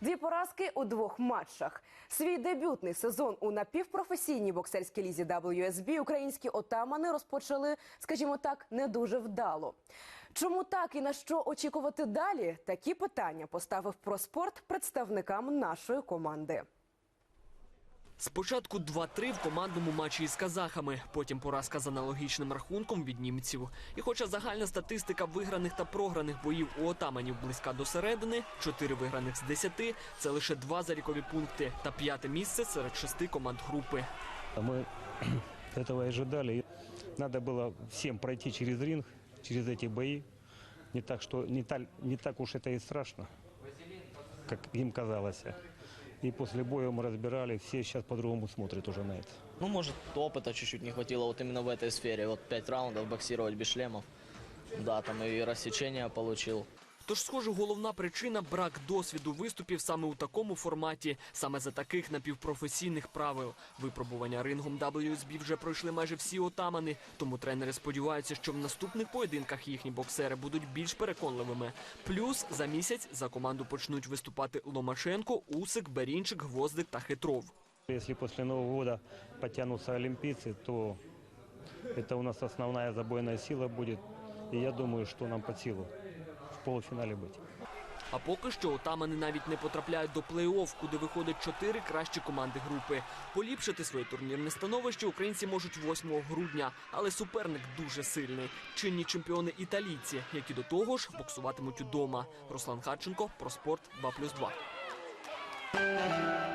Дві поразки у двох матчах. Свій дебютний сезон у напівпрофесійній боксерській лізі WSB українські отамани розпочали, скажімо так, не дуже вдало. Чому так і на що очікувати далі? Такі питання поставив про спорт представникам нашої команди. Спочатку 2-3 в командному матчі із казахами, потім поразка з аналогічним рахунком від німців. І хоча загальна статистика виграних та програних боїв у отаманів близька до середини, 4 виграних з 10 – це лише два зарікові пункти та п'яте місце серед шести команд групи. А Мы этого и ожидали. И Надо было всем пройти через ринг, через эти бои. Не так, что, не, так, не так уж это и страшно, как им казалось. И после боя мы разбирали, все сейчас по-другому смотрят уже на это. Ну, может, опыта чуть-чуть не хватило вот именно в этой сфере. Вот пять раундов боксировать без шлемов. Да, там и рассечение получил. Тож, схоже, головна причина брак досвіду виступів саме у такому форматі, саме за таких напівпрофесійних правил. Випробування рингом WSB вже пройшли майже всі отамани, тому тренери сподіваються, що в наступних поєдинках їхні боксери будуть більш переконливими. Плюс за місяць за команду почнуть виступати Ломашенко, Усик, Берінчик, Гвоздик та Хитров. Если после Нового года потянутся олимпийцы, то это у нас основная забойная сила будет. И я думаю, что нам под силу в полуфіналі быть. А поки що отамани навіть не потрапляють до плей-офф, куди виходять чотири кращі команди групи. Поліпшити своє турнірне становище українці можуть 8 грудня, але суперник дуже сильний. Чинні чемпіони італійці, які до того ж боксуватимуть удома. Руслан Харченко про спорт 2+,2.